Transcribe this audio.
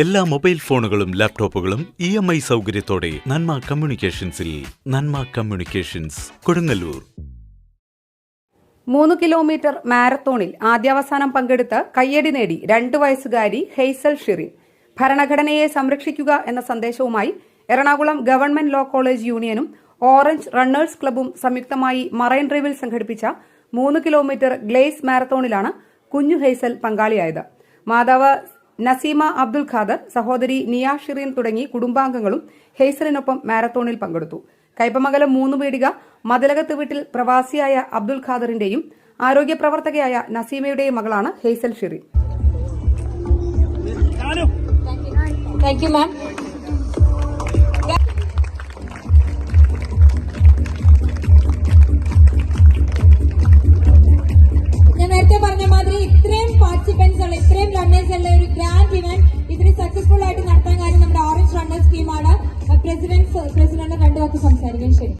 എല്ലാ മൊബൈൽ ഫോണുകളും ലാപ്ടോപ്പുകളും ഇ എം ഐ സൗകര്യത്തോടെ നന്മ കമ്മ്യൂണിക്കേഷൻസിൽ നന്മ കമ്മ്യൂണിക്കേഷൻസ് കൊടുങ്ങല്ലൂർ. മൂന്ന് കിലോമീറ്റർ മാരത്തോണിൽ ആദ്യാവസാനം പങ്കെടുത്ത് കയ്യടി നേടി രണ്ടു വയസ്സുകാരി ഹെയ്സൽ ഷിറിൻ. ഭരണഘടനയെ സംരക്ഷിക്കുക എന്ന സന്ദേശവുമായി എറണാകുളം ഗവൺമെന്റ് ലോ കോളേജ് യൂണിയനും ഓറഞ്ച് റണ്ണേഴ്സ് ക്ലബും സംയുക്തമായി മറൈൻ ഡ്രൈവിൽ സംഘടിപ്പിച്ച മൂന്ന് കിലോമീറ്റർ ഗ്ലേസ് മാരത്തോണിലാണ് കുഞ്ഞു ഹെയ്സൽ പങ്കാളിയായത്. മാതാവ് നസീമ അബ്ദുൽ ഖാദർ സഹോദരി നിയ ഷിറീൻ തുടങ്ങി കുടുംബാംഗങ്ങളും ഹെയ്സറിനൊപ്പം മാരത്തോണിൽ പങ്കെടുത്തു. കൈപ്പമംഗലം മൂന്ന് പീടിക മതിലകത്ത് വീട്ടിൽ പ്രവാസിയായ അബ്ദുൽ ഖാദറിന്റെയും ആരോഗ്യ പ്രവർത്തകയായ നസീമയുടെയും മകളാണ് ഹെയ്സൽ ഷിറീൻ. സക്സസ്ഫുൾ ആയിട്ട് നടത്താൻ കാര്യം നമ്മുടെ ഓറഞ്ച് റണ്ണേഴ്സ് ടീമാണ് പ്രസിഡന്റ് പ്രസിഡന്റ് രണ്ടു വാക്ക് സംസാരിക്കാൻ ശരി.